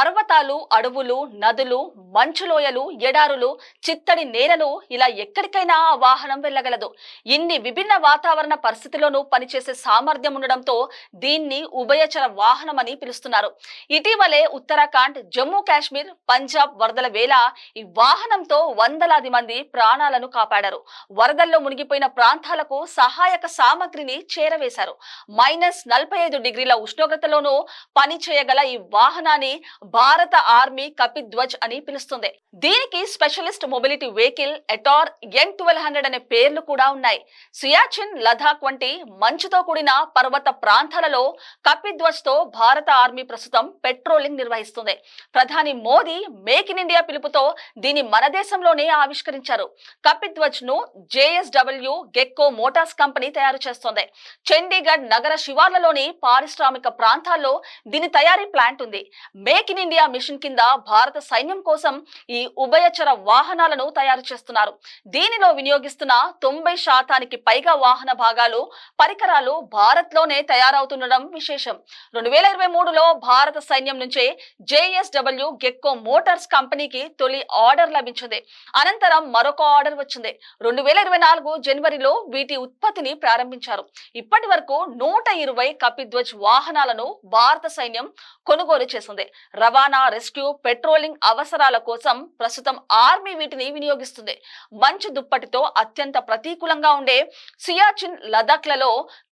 పర్వతాలు అడవులు నదులు మంచులోయలు ఎడారులు చిత్తడి నేలలు ఇలా ఎక్కడికైనా ఆ వాహనం వెళ్ళగలదు. ఇన్ని విభిన్న వాతావరణ పరిస్థితుల్లోనూ పనిచేసే సామర్థ్యం ఉండడంతో దీన్ని ఉభయచర వాహనం అని పిలుస్తున్నారు. ఇటీవలే ఉత్తరాఖండ్ జమ్మూ కాశ్మీర్ పంజాబ్ వరదల వేళ ఈ వాహనంతో వందలాది మంది ప్రాణాలను కాపాడారు. వరదల్లో మునిగిపోయిన ప్రాంతాలకు సహాయక సామగ్రిని చేరవేశారు. మైనస్ నలభై ఐదు డిగ్రీల ఉష్ణోగ్రతలోనూ పని చేయగల ఈ వాహనాన్ని భారత ఆర్మీ కపిధ్వజ్ అని పిలుస్తుంది. దీనికి specialist mobility vehicle Ator N twelve hundred అనే పేర్లు కూడా ఉన్నాయి. సియాచిన్ లదాఖ్ వంటి మంచుతో కూడిన పర్వత ప్రాంతాలలో కపిధ్వజ్తో భారత ఆర్మీ ప్రస్తుతం పెట్రోలింగ్ నిర్వహిస్తుంది. ప్రధాని మోదీ మేక్ ఇన్ ఇండియా పిలుపుతో దీన్ని మన దేశంలోనే ఆవిష్కరించారు. కపిధ్వజ్ను జేఎస్డబ్ల్యూ గెక్కో మోటార్స్ కంపెనీ తయారు చేస్తోంది. చండీగఢ్ నగర శివార్లలోని పారిశ్రామిక ప్రాంతాల్లో దీని తయారీ ప్లాంట్ ఉంది. మేక్ ఇన్ ఇండియా మిషన్ కింద భారత సైన్యం కోసం ఈ ఉభయచర వాహనాలను తయారు చేస్తున్నారు. దీనిలో వినియోగిస్తున్న తొంభై శాతానికి పైగా వాహన భాగాలు పరికరాలు భారత్లోనే తయారవుతుండడం విశేషం. రెండు వేల ఇరవై మూడులో భారత సైన్యం నుంచే జేఎస్డబ్ల్యూ గెక్కో మోటార్స్ కంపెనీకి తొలి ఆర్డర్ లభించింది. అనంతరం మరొక ఆర్డర్ వచ్చింది. రెండు వేల ఇరవై నాలుగు జనవరిలో వీటి ఉత్పత్తిని ప్రారంభించారు. ఇప్పటి వరకు నూట ఇరవై కపిధ్వజ్ వాహనాలను భారత సైన్యం కొనుగోలు చేసింది. రవాణా రెస్క్యూ పెట్రోలింగ్ అవసరాల కోసం ప్రస్తుతం ఆర్మీ వీటిని వినియోగిస్తుంది. మంచు దుప్పటితో అత్యంత ప్రతికూలంగా ఉండే సియాచిన్ లదాఖ్లలో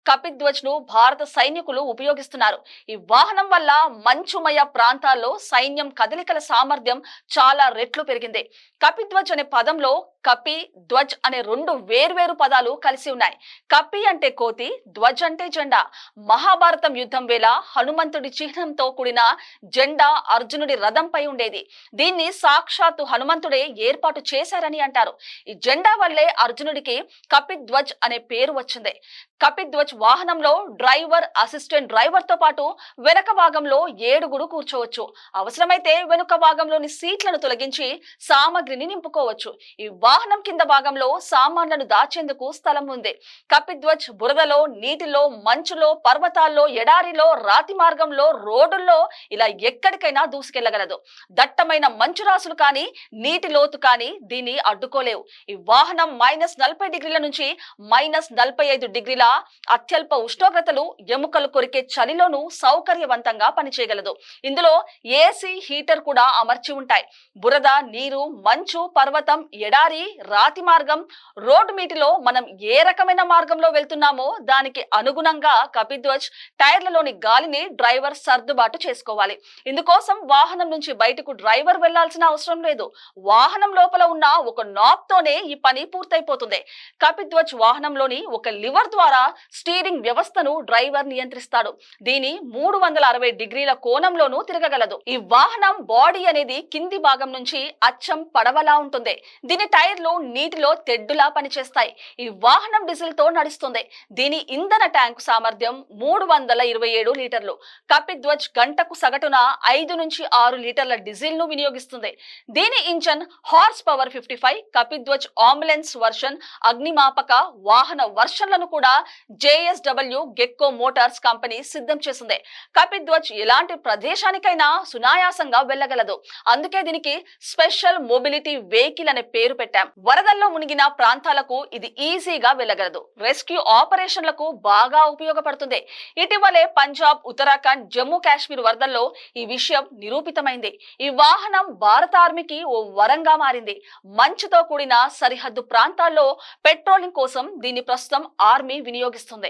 కపిధ్వజ్ను భారత సైనికులు ఉపయోగిస్తున్నారు. ఈ వాహనం వల్ల మంచుమయ ప్రాంతాల్లో సైన్యం కదలికల సామర్థ్యం చాలా రెట్లు పెరిగింది. కపిధ్వజ్ అనే పదంలో కపి ధ్వజ్ అనే రెండు వేర్వేరు పదాలు కలిసి ఉన్నాయి. కపి అంటే కోతి ధ్వజ్ అంటే జెండా. మహాభారతం యుద్ధం వేళ హనుమంతుడి చిహ్నంతో కూడిన జెండా అర్జునుడి రథంపై ఉండేది. దీన్ని సాక్షాత్తు హనుమంతుడే ఏర్పాటు చేశారని అంటారు. ఈ జెండా వల్లే అర్జునుడికి కపి ధ్వజ్ అనే పేరు వచ్చింది. కపిధ్వజ్ వాహనంలో డ్రైవర్ అసిస్టెంట్ డ్రైవర్తో పాటు వెనక భాగంలో ఏడుగురు కూర్చోవచ్చు. అవసరమైతే వెనుక భాగంలోని సీట్లను తొలగించి సామగ్రిని నింపుకోవచ్చు. ఈ వాహనం కింద భాగంలో సామాన్లను దాచేందుకు స్థలం ఉంది. కపిధ్వజ్ బురదలో నీటిలో మంచులో పర్వతాల్లో ఎడారిలో రాతి మార్గంలో రోడ్డుల్లో ఇలా ఎక్కడికైనా దూసుకెళ్ళగలదు. దట్టమైన మంచు రాసులు కానీ నీటి లోతు కానీ దీన్ని అడ్డుకోలేవు. ఈ వాహనం మైనస్ నలభై డిగ్రీల నుంచి మైనస్ నలభై ఐదు డిగ్రీల అత్యల్ప ఉష్ణోగ్రతలు ఎముకలు కొరికే చలిలోనూ సౌకర్యవంతంగా పనిచేయగలదు. ఇందులో ఏసీ హీటర్ కూడా అమర్చి ఉంటాయి. బురద నీరు మంచు పర్వతం ఎడారి రాతి మార్గం రోడ్ మీటిలో మనం ఏ రకమైన మార్గంలో వెళ్తున్నామో దానికి అనుగుణంగా కపిధ్వజ్ టైర్లలోని గాలిని డ్రైవర్ సర్దుబాటు చేసుకోవాలి. ఇందుకోసం వాహనం నుంచి బయటకు డ్రైవర్ వెళ్ళాల్సిన అవసరం లేదు. వాహనం లోపల ఉన్న ఒక నాప్ తోనే ఈ పని పూర్తయిపోతుంది. కపిధ్వజ్ వాహనంలోని ఒక లివర్ ద్వారా స్టీరింగ్ వ్యవస్థను డ్రైవర్ నియంత్రిస్తాడు. దీని మూడు వందల అరవై డిగ్రీల కోణంలోనూ తిరగగలదు. ఈ వాహనం బాడీ అనేది కింది భాగం నుంచి అచ్చం పడవలా ఉంటుంది. దీని టైర్లు నీటిలో తెడ్డులా పనిచేస్తాయి. ఈ వాహనం డీజిల్తో నడుస్తుంది. దీని ఇంధన ట్యాంకు సామర్థ్యం మూడు వందల ఇరవై ఏడు లీటర్లు. కపిధ్వజ్ గంటకు సగటున ఐదు నుంచి ఆరు లీటర్ల డీజిల్ను వినియోగిస్తుంది. దీని engine horse power fifty five Kapidhwaj ambulance version అగ్నిమాపక వాహన వర్షన్లను కూడా జేఎస్డబ్ల్యూ గెక్కో మోటార్స్ కంపెనీ సిద్ధం చేసింది. కపిధ్వజ్ ఎలాంటి ప్రదేశానికైనా సునాయాసంగా వెళ్ళగలదు. అందుకే దీనికి స్పెషల్ మొబిలిటీ వెహికల్ అనే పేరు పెట్టాం. వరదల్లో మునిగిన ప్రాంతాలకు ఇది ఈజీగా వెళ్ళగలదు. రెస్క్యూ ఆపరేషన్లకు బాగా ఉపయోగపడుతుంది. ఇటీవలే పంజాబ్ ఉత్తరాఖండ్ జమ్మూ కాశ్మీర్ వరదల్లో ఈ విషయం నిరూపితమైంది. ఈ వాహనం భారత ఆర్మీకి ఓ వరంగా మారింది. మంచుతో కూడిన సరిహద్దు ప్రాంతాల్లో పెట్రోలింగ్ కోసం దీన్ని ప్రస్తుతం ఆర్మీ వినియోగిస్తుంది.